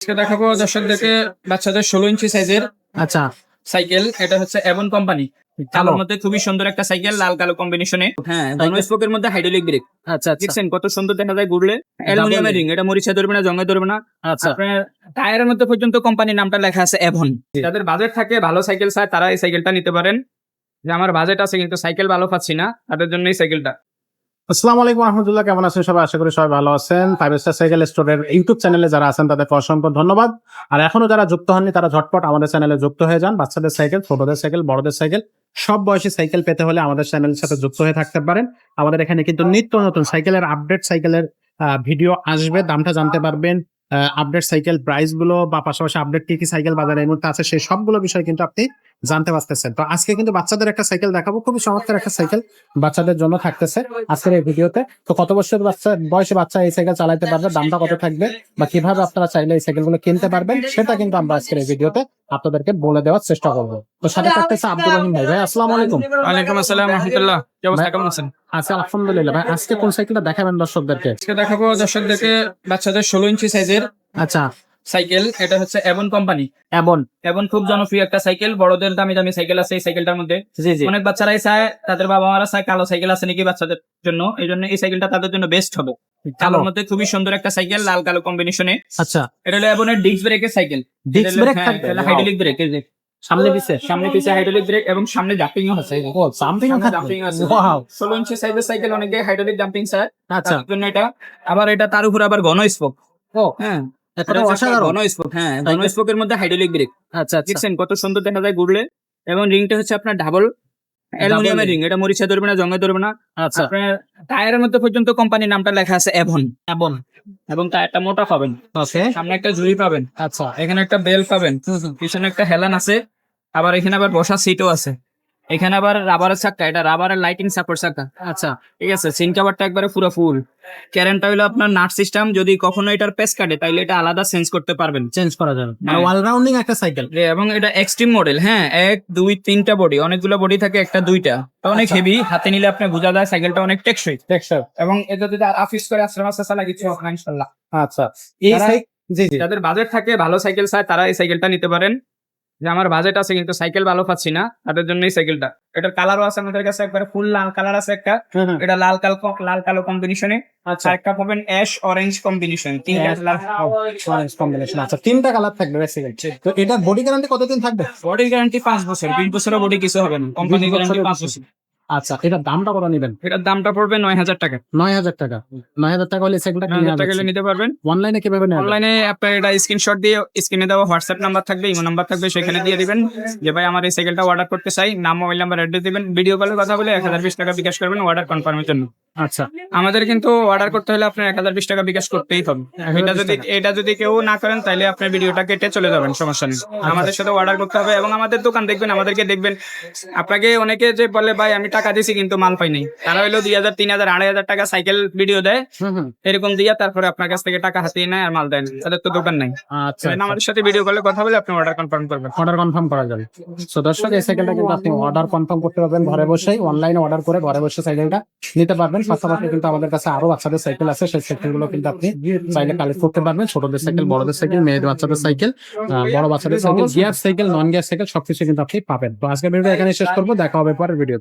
আজকে দেখাবো দর্শকদেরকে বাচ্চাদের ষোলো ইঞ্চি সাইজের আচ্ছা। সাইকেল। এটা হচ্ছে এভন কোম্পানি কালোর মধ্যে খুবই সুন্দর একটা সাইকেল লাল কালো কম্বিনেশনে হ্যাঁ স্পোকের মধ্যে হাইড্রোলিক ব্রেক আচ্ছা আচ্ছা। দেখছেন কত সুন্দর দেখা যায় ঘুরলে? অ্যালুমিনিয়ামের রিং এটা মরিচা ধরবে না জঙ্গে ধরবে না। আচ্ছা। টায়ারের মধ্যে পর্যন্ত কোম্পানির নামটা লেখা আছে এভন যাদের বাজেট থাকে ভালো সাইকেল চায় তারা এই সাইকেলটা নিতে পারেন। যে আমার বাজেট আছে কিন্তু সাইকেল ভালো পাচ্ছি না তাদের জন্য এই সাইকেলটা আসসালামু আলাইকুম রহমতুল্লাহ কেমন আছেন সবাই? আশা করি সবাই ভালো আছেন। ফাইভ স্টার সাইকেল স্টোরের ইউটিউব চ্যানেলে যারা আছেন, তাদেরকে অসংখ্য ধন্যবাদ। আর এখনও যারা যুক্ত হননি, তারা ঝটপট আমাদের চ্যানেলে যুক্ত হয়ে যান। বাচ্চাদের সাইকেল ছোটদের সাইকেল বড়দের সাইকেল সব বয়সী সাইকেল পেতে হলে আমাদের চ্যানেলের সাথে যুক্ত হয়ে থাকতে পারেন। আমাদের এখানে কিন্তু নিত্য নতুন সাইকেলের আপডেট সাইকেলের ভিডিও আসবে। দামটা জানতে পারবেন। আপডেট সাইকেল প্রাইসগুলো বা পাশাপাশি আপডেট কি কি সাইকেল বাজারে এই মুহূর্তে আছে সেই সবগুলো বিষয় কিন্তু আপনি জানতে পারতেছেন। তো আজকে কিন্তু বাচ্চাদের একটা সাইকেল দেখাবো। খুবই চমৎকার একটা সাইকেল বাচ্চাদের জন্য থাকতেছে আজকের এই ভিডিওতে। তো কত বছর বাচ্চা বয়সে বাচ্চা এই সাইকেল চালাতে পারবে দামটা কত থাকবে বা কীভাবে আপনারা চাইলে এই সাইকেল কিনতে পারবেন সেটা কিন্তু আমরা আজকের এই ভিডিওতে আপনাদেরকে বলে দেওয়ার চেষ্টা করব। তো সাথে থাকতেছে আব্দুর রহিম ভাই। ভাই আসসালামু আলাইকুম। ওয়ালাইকুম আসসালাম রহমতুল্লাহ। কি অবস্থা? কেমন আছেন? আচ্ছা আলহামদুলিল্লাহ। ভাই আজকে কোন সাইকেলটা দেখাবেন দর্শকদেরকে? আজকে দেখাবো দর্শকদেরকে বাচ্চাদের ষোলো ইঞ্চি সাইজের আচ্ছা। সাইকেল এটা হচ্ছে এভন কোম্পানি এমন এভন খুব জনপ্রিয় একটা সাইকেল বড়দের দামি দামি সাইকেল আছে এই সাইকেলটার মধ্যে। জি জি। অনেক বাচ্চারাই চায় তাদের বাবা মারা চায় কালো সাইকেল আছে নাকি বাচ্চাদের জন্য এই জন্য এই সাইকেলটা তাদের জন্য বেস্ট হবে। কালোর মধ্যে খুবই সুন্দর একটা সাইকেল লাল কালো কম্বিনেশনে আচ্ছা। এটা হলো এভনের ডিস্ক ব্রেকের cycle. Disc brake hydraulic brake সামনে পিছে। সামনে পিছে হাইড্রোলিক ব্রেক এবং সামনে জাম্পিং আছে। ও সামথিং সামনে আছে। ওয়াও ষোলো ইঞ্চি সাইজের সাইকেল অনেকে হাইড্রোলিক জাম্পিং চায়। আচ্ছা। জন্য এটা আবার এটা তার উপর আবার ঘন স্পোক ও। হ্যাঁ। হ্যাঁ ঘন মধ্যে হাইড্রোলিক ব্রেক। আচ্ছা আচ্ছা। দেখছেন কত সুন্দর দেখা যায় ঘুরলে? এবং রিংটা হচ্ছে আপনার ডাবল অ্যালুমিনিয়ামের রিং। এটা মরিচা ধরবে না জঙ্গে ধরবে না। আচ্ছা। আপনার টায়ারের মধ্যে পর্যন্ত কোম্পানির নামটা লেখা আছে এভন এবং টায়ারটা মোটা পাবেন। ওকে। সামনে একটা ঝুড়ি পাবেন। আচ্ছা। এখানে একটা বেল পাবেন। পিছনে একটা হেলান আছে। আবার এখানে আবার বসা সিটও আছে। এখানে আবার রাবারের চাক্কা এটা রাবারের লাইটিং সাপোর্ট চাক্কা আচ্ছা ঠিক আছে সিন কাভারটা একবারে পুরো ফুল ক্যারেন্টটা হলো আপনার নাট সিস্টেম যদি কখনো এটার পেস কাটে তাইলে এটা আলাদা চেঞ্জ করতে পারবেন। চেঞ্জ করা যাবে। মানে হ্যাঁ। অলরাউন্ডিং একটা সাইকেল এবং এটা এক্সট্রিম মডেল হ্যাঁ এক দুই তিনটা বডি অনেকগুলো বডি থাকে একটা দুইটা। অনেক আচ্ছা। হেভি হাতে নিলে আপনি বোঝা যায় সাইকেলটা অনেক টেকসই। টেক্সচার এবং এটা যদি অফিস করে আশ্রম আসতে চালা কিছু ইনশাল্লাহ। আচ্ছা। এই সাইকেল জি জি। যাদের বাজেট থাকে ভালো সাইকেল চায় তারা এই সাইকেলটা নিতে পারেন। যে আমার বাজেট আছে কিন্তু সাইকেল ভালো পাচ্ছি না তাদের জন্য এই সাইকেলটা এটার কালারও আছে আমাদের কাছে একবার ফুল লাল কালার আছে একটা। এটা লাল কালো লাল কালো কম্বিনেশনে আচ্ছা। একটা পাবেন অ্যাশ অরেঞ্জ কম্বিনেশন তিনটা অরেঞ্জ কম্বিনেশন আচ্ছা তিনটা কালার থাকবে বেসিক্যালি তো এটা বডি গ্যারান্টি কতদিন থাকবে? বডি গ্যারান্টি পাঁচ বছর বিশ বছরের বডি কিছু হবে না। কোম্পানি গ্যারান্টি পাঁচ বছর। আচ্ছা এটার দামটা কত নেবেন? এটার দামটা পড়বে নয় হাজার টাকা। নয় হাজার টাকা। নয় হাজার টাকা হলে হাজার টাকা হলে নিতে পারবেন। অনলাইনে কীভাবে নেবেন? অনলাইনে আপনার এটা স্ক্রিনশট দিয়ে স্ক্রিনে দেওয়া হোয়াটসঅ্যাপ নাম্বার থাকবে ইমো নাম্বার থাকবে সেখানে দিয়ে দিবেন। যে ভাই আমার এই সাইকেলটা অর্ডার করতে চাই নাম মোবাইল নাম্বার অ্যাড্রেস দিবেন। ভিডিও কলে কথা বলে এক হাজার বিশ টাকা বিকাশ করবেন অর্ডার কনফার্মের জন্য। আচ্ছা আমাদের কিন্তু অর্ডার করতে হলে আপনার এক হাজার বিশ টাকা বিকাশ করতেই হবে। এটা যদি এটা যদি কেউ না করেন তাহলে আপনি ভিডিওটা কেটে চলে যাবেন সমস্যা নেই। আমাদের সাথে অর্ডার করতে হবে এবং আমাদের দোকান দেখবেন আমাদেরকে দেখবেন। আপনাকে অনেকে যে বলে ভাই আমি টাকা দিছি কিন্তু মাল পাই নাই। তারা হলো দুই হাজার তিন হাজার আড়াই হাজার টাকা সাইকেল ভিডিও দেয়। এরকম দিয়া তারপরে আপনার কাছ থেকে টাকা হাতিয়ে নেয় আর মাল দেয় না। তাদের তো দোকান নাই। আচ্ছা আমাদের সাথে ভিডিও কলে কথা বলে আপনি অর্ডার কনফার্ম করবেন। অর্ডার কনফার্ম করা যাবে। দর্শক এই সাইকেলটা কিন্তু আপনি অর্ডার কনফার্ম করতে পারবেন ঘরে বসেই। অনলাইনে অর্ডার করে ঘরে বসে সাইকেলটা নিতে পারবেন। পাশাপাশি কিন্তু আমাদের কাছে আরও বাচ্চাদের সাইকেল আছে। সেই সাইকেলগুলো কিন্তু আপনি চাইলে কালেক্ট করতে পারবেন। ছোটদের সাইকেল বড়দের সাইকেল মেয়েদের বাচ্চাদের সাইকেল বড় বাচ্চাদের cycle gear cycle non gear cycle সবকিছু কিন্তু আপনি পাবেন। তো আজকের ভিডিও এখানে শেষ করব। দেখা হবে পরের ভিডিও